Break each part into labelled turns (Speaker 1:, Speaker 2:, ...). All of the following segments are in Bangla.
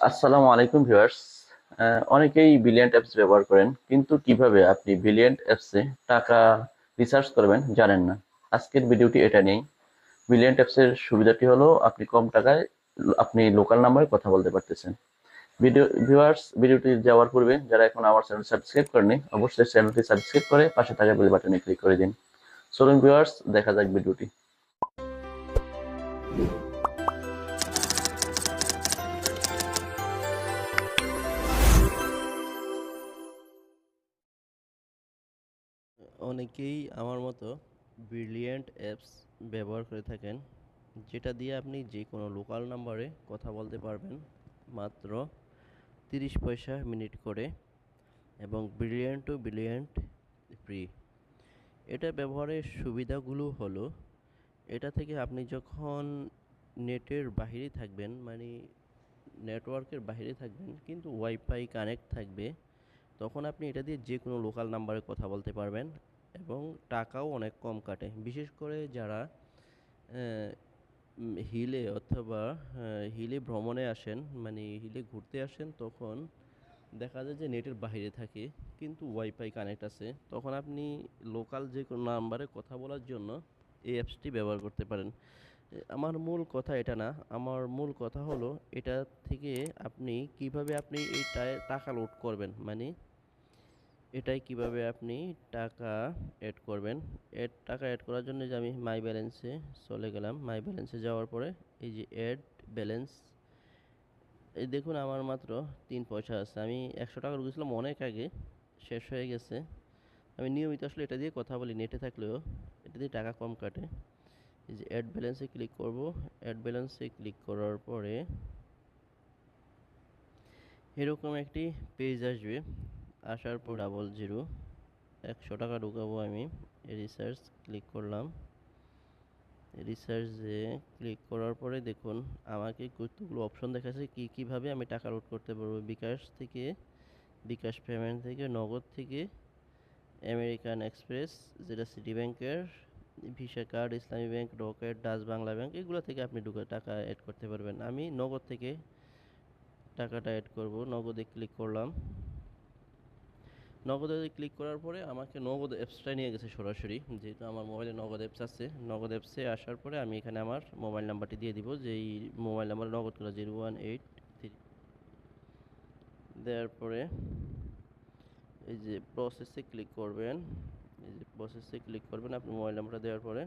Speaker 1: আসসালামু আলাইকুম ভিউয়ার্স। অনেকেই বিলিয়ন্ট অ্যাপস ব্যবহার করেন, কিন্তু কীভাবে আপনি বিলিয়ন্ট অ্যাপসে টাকা রিসার্চ করবেন জানেন না। আজকের ভিডিওটি এটা নেই বিলিয়ন্ট অ্যাপসের সুবিধাটি হলো, আপনি কম টাকায় আপনি লোকাল নাম্বারে কথা বলতে পারতেছেন। ভিডিও ভিউয়ার্স ভিডিওটি যাওয়ার পূর্বে যারা এখন আমার চ্যানেল সাবস্ক্রাইব করেনি অবশ্যই চ্যানেলটি সাবস্ক্রাইব করে পাশে থাকা বেল বাটনে ক্লিক করে দিন। চলুন ভিউয়ার্স দেখা যাক ভিডিওটি
Speaker 2: অনেকেই আমার মতো ব্রিলিয়েন্ট অ্যাপস ব্যবহার করে থাকেন, যেটা দিয়ে আপনি যে কোনো লোকাল নাম্বারে কথা বলতে পারবেন মাত্র তিরিশ পয়সা মিনিট করে এবং ব্রিলিয়েন্ট টু ব্রিলিয়েন্ট ফ্রি। এটা ব্যবহারের সুবিধাগুলো হলো, এটা থেকে আপনি যখন নেটের বাহিরে থাকবেন মানে নেটওয়ার্কের বাইরে থাকবেন, কিন্তু ওয়াইফাই কানেক্ট থাকবে, তখন আপনি এটা দিয়ে যে কোনো লোকাল নাম্বারে কথা বলতে পারবেন। এবং টাকাও অনেক কম কাটে। বিশেষ করে যারা হিলে অথবা হিলে ভ্রমণে আসেন মানে হিলে ঘুরতে আসেন, তখন দেখা যায় যে নেটের বাইরে থাকে, কিন্তু ওয়াইফাই কানেক্ট আছে। তখন আপনি লোকাল যে কোনো নাম্বারে কথা বলার জন্য এই অ্যাপসটি ব্যবহার করতে পারেন। আমার মূল কথা এটা না, আমার মূল কথা হলো এটা থেকে আপনি কীভাবে আপনি এই টাকা লোড করবেন মানে এটাই কীভাবে আপনি টাকা অ্যাড করবেন? এড টাকা অ্যাড করার জন্য যে আমি মাই ব্যালেন্সে চলে গেলাম। মাই ব্যালেন্সে যাওয়ার পরে এই যে অ্যাড ব্যালেন্স এই দেখুন আমার মাত্র তিন পয়সা আছে। আমি একশো টাকা ঢুকেছিলাম অনেক আগে, শেষ হয়ে গেছে। আমি নিয়মিত আসলে এটা দিয়ে কথা বলি নেটে থাকলেও এটা দিয়ে টাকা কম কাটে। এই যে অ্যাড ব্যালেন্সে ক্লিক করব। অ্যাড ব্যালেন্সে ক্লিক করার পরে এরকম একটি পেজ আসবে। আসার পর ডাবল জিরো একশো টাকা ঢুকাবো আমি। রিসার্চ ক্লিক করলাম। রিসার্চে ক্লিক করার পরে দেখুন, আমাকে কতগুলো অপশন দেখাচ্ছে, কী, কীভাবে আমি টাকা লোড করতে পারব? বিকাশ থেকে, বিকাশ পেমেন্ট থেকে, নগদ থেকে আমেরিকান এক্সপ্রেস যেটা সিটি ব্যাংকের visa card Islami bank Rocket Dutch Bangla bank এগুলো থেকে আপনি ঢুকে টাকা অ্যাড করতে পারবেন। আমি নগদ থেকে টাকাটা অ্যাড করব, নগদে ক্লিক করলাম। নগদে ক্লিক করার পরে আমাকে নগদ অ্যাপসটা নিয়ে গেছে সরাসরি। যেহেতু আমার মোবাইলে নগদ অ্যাপস আছে। নগদ অ্যাপসে আসার পরে আমি এখানে আমার মোবাইল নাম্বারটি দিয়ে দিব, যেই মোবাইল নাম্বার নগদ করা জিরো ওয়ান এইট থ্রি দেওয়ার পরে এই যে প্রসেসে ক্লিক করবেন, এই যে প্রসেসে ক্লিক করবেন আপনি মোবাইল নাম্বারটা দেওয়ার পরে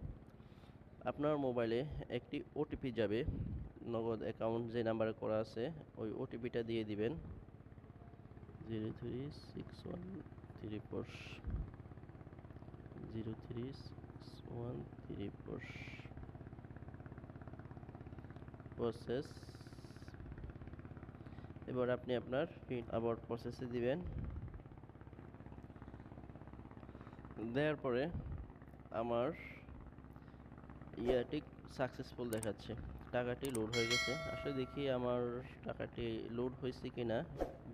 Speaker 2: আপনার মোবাইলে একটি ওটিপি যাবে। নগদ অ্যাকাউন্ট যে নাম্বারে করা আছে, ওই ওটিপিটা দিয়ে দিবেন। Zero three six one three four zero three six one three four process এবার আপনি আপনার পিন আবার প্রসেসে দিবেন। দেওয়ার পরে আমার ইয়াটি সাকসেসফুল দেখাচ্ছে। টাকাটি লোড হয়ে গেছে। আসলে দেখি আমার টাকাটি লোড হয়েছে কিনা।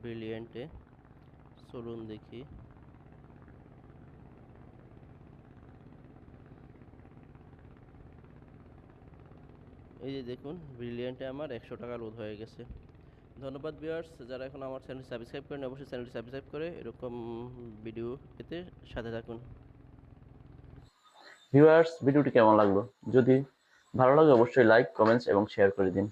Speaker 2: ব্রিলিয়েন্টে চলুন দেখি। এই যে দেখুন ব্রিলিয়েন্টে আমার একশো টাকা লোড হয়ে গেছে। ধন্যবাদ ভিউয়ার্স যারা এখন আমার চ্যানেল সাবস্ক্রাইব করেন অবশ্যই চ্যানেলটি সাবস্ক্রাইব করে এরকম ভিডিও পেতে সাথে থাকুন।
Speaker 1: ভিউয়ার্স ভিডিওটি কেমন লাগল? যদি ভালো লাগে অবশ্যই লাইক কমেন্টস এবং শেয়ার করে দিন।